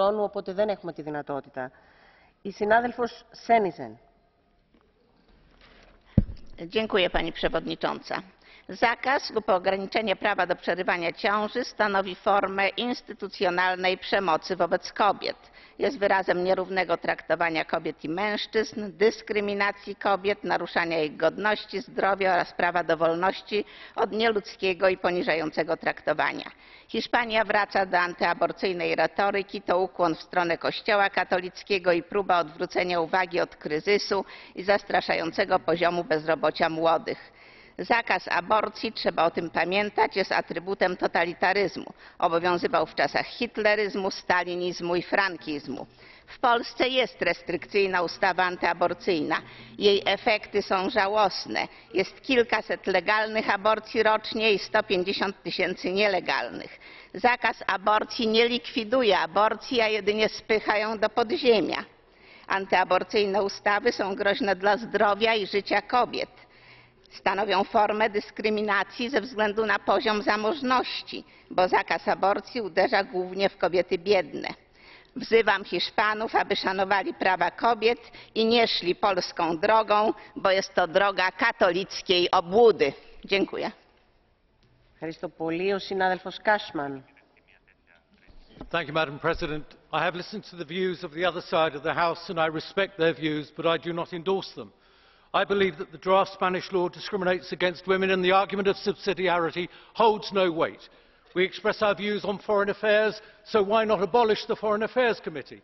χρόνου, οπότε δεν έχουμε τη δυνατότητα. Η συνάδελφος Σένισεν. Dziękuję Pani Przewodnicząca. Zakaz lub ograniczenie prawa do przerywania ciąży stanowi formę instytucjonalnej przemocy wobec kobiet. Jest wyrazem nierównego traktowania kobiet i mężczyzn, dyskryminacji kobiet, naruszania ich godności, zdrowia oraz prawa do wolności od nieludzkiego i poniżającego traktowania. Hiszpania wraca do antyaborcyjnej retoryki, to ukłon w stronę Kościoła katolickiego i próba odwrócenia uwagi od kryzysu i zastraszającego poziomu bezrobocia młodych. Zakaz aborcji, trzeba o tym pamiętać, jest atrybutem totalitaryzmu. Obowiązywał w czasach hitleryzmu, stalinizmu i frankizmu. W Polsce jest restrykcyjna ustawa antyaborcyjna. Jej efekty są żałosne. Jest kilkaset legalnych aborcji rocznie i 150 tysięcy nielegalnych. Zakaz aborcji nie likwiduje aborcji, a jedynie spycha ją do podziemia. Antyaborcyjne ustawy są groźne dla zdrowia i życia kobiet stanowią formę dyskryminacji ze względu na poziom zamożności, bo zakaz aborcji uderza głównie w kobiety biedne. Wzywam Hiszpanów, aby szanowali prawa kobiet i nie szli polską drogą, bo jest to droga katolickiej obłudy. Dziękuję. Ευχαριστώ πολύ. Ο συνάδελφος Κάσμαν. Thank you, Madam President. I have listened to the views of the other side of the House and I respect their views, but I do not endorse them. I believe that the draft Spanish law discriminates against women and the argument of subsidiarity holds no weight. We express our views on foreign affairs, so why not abolish the Foreign Affairs Committee?